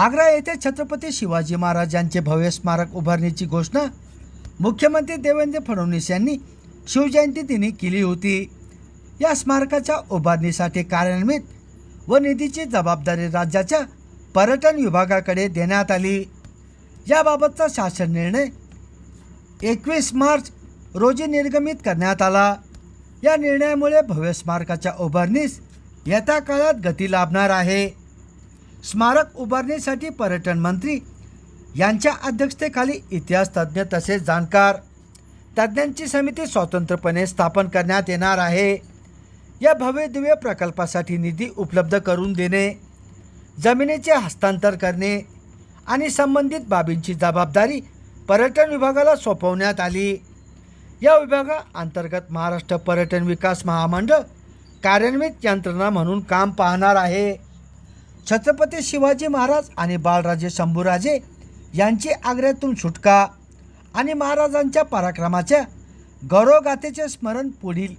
आग्रा येथे छत्रपती शिवाजी महाराज यांचे भव्य स्मारक उभारणीची घोषणा मुख्यमंत्री देवेंद्र फडणवीस यांनी शिवजयंती दिनी केली होती. या स्मारकाच्या उभारणीसाठी कार्यान्वित व निधीची जबाबदारी राज्याच्या पर्यटन विभागाकडे देण्यात आली. याबाबतचा शासन निर्णय एकवीस मार्च रोजी निर्गमित करण्यात आला. या निर्णयामुळे भव्य स्मारकाच्या उभारणीस येत्या काळात गती लाभणार आहे. स्मारक उभारणीसाठी पर्यटन मंत्री यांच्या अध्यक्षतेखाली इतिहास तज्ज्ञ तसेच जाणकार. तज्ज्ञांची समिती स्वतंत्रपणे स्थापन करण्यात येणार आहे. या भव्य दिव्य प्रकल्पासाठी निधी उपलब्ध करून देणे जमिनीचे हस्तांतर करणे आणि संबंधित बाबींची जबाबदारी पर्यटन विभागाला सोपवण्यात आली. या विभागाअंतर्गत महाराष्ट्र पर्यटन विकास महामंडळ कार्यान्वित यंत्रणा म्हणून काम पाहणार आहे. छत्रपती शिवाजी महाराज आणि बाळराजे शंभूराजे यांची आग्र्यातून सुटका आणि महाराजांच्या पराक्रमाच्या गौरवगाथेचे स्मरण पुढील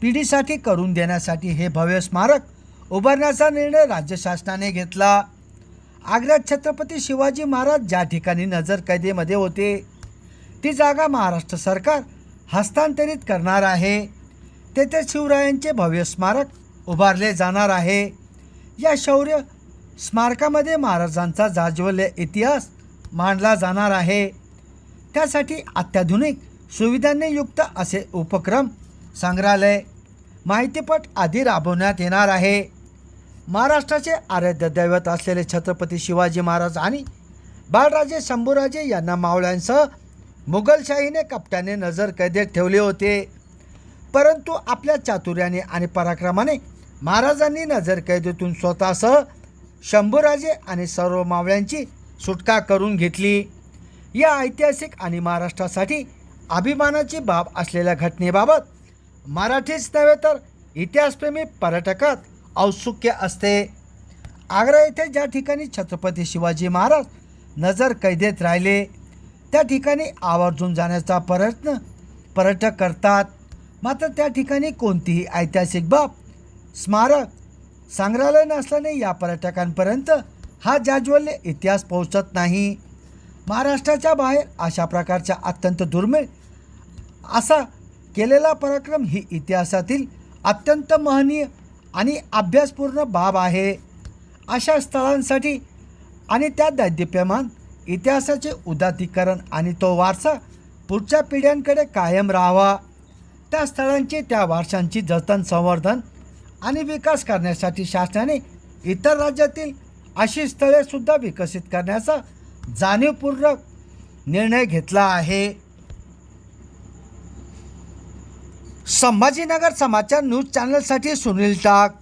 पिढीसाठी करून देण्यासाठी हे भव्य स्मारक उभारण्याचा निर्णय राज्य शासनाने घेतला. आग्र्यात छत्रपती शिवाजी महाराज ज्या ठिकाणी नजर कैदेमध्ये होते ती जागा महाराष्ट्र सरकार हस्तांतरित करणार आहे. तेथे शिवरायांचे भव्य स्मारक उभारले जाणार आहे. या शौर्य स्मारकामध्ये महाराजांचा जाज्वल्य इतिहास मांडला जाणार आहे. त्यासाठी अत्याधुनिक सुविधांनी युक्त असे उपक्रम संग्रहालय माहितीपट आधी राबवण्यात येणार आहे. महाराष्ट्राचे आराध्य दैवत असलेले छत्रपती शिवाजी महाराज आणि बाळराजे शंभूराजे यांना मावळ्यांसह मुघलशाहीने कपट्याने नजर कैदेत ठेवले होते. परंतु आपल्या चातुर्याने आणि पराक्रमाने महाराजांनी नजर कैदेतून स्वतःसह शंभूराजे आणि सर्व मावळ्यांची सुटका करून घेतली. या ऐतिहासिक आणि महाराष्ट्रासाठी अभिमानाची बाब असलेल्या घटनेबाबत मराठीच नव्हे तर इतिहासप्रेमी पर्यटकात औत्सुक्य असते. आग्रा येथे ज्या ठिकाणी छत्रपती शिवाजी महाराज नजर कैदेत राहिले त्या ठिकाणी आवर्जून जाण्याचा प्रयत्न पर्यटक करतात. मात्र त्या ठिकाणी कोणतीही ऐतिहासिक बाब स्मारक. संग्रहालय नसल्याने या पर्यटकांपर्यंत हा जाज्वल्य इतिहास पोहोचत नाही. महाराष्ट्राच्या बाहेर अशा प्रकारच्या अत्यंत दुर्मिळ असा केलेला पराक्रम ही इतिहासातील अत्यंत महनीय आणि अभ्यासपूर्ण बाब आहे. अशा स्थळांसाठी आणि त्या दैदिप्यमान इतिहासाचे उदात्तीकरण आणि तो वारसा पुढच्या पिढ्यांकडे कायम राहावा. त्या स्थळांची त्या वारशांची जतन संवर्धन आणि विकास करण्यासाठी शासनाने इतर राज्यातील अशी स्थळेसुद्धा विकसित करण्याचा जाणीवपूर्वक निर्णय घेतला आहे. संभाजीनगर समाचार न्यूज चॅनलसाठी सुनील टाक.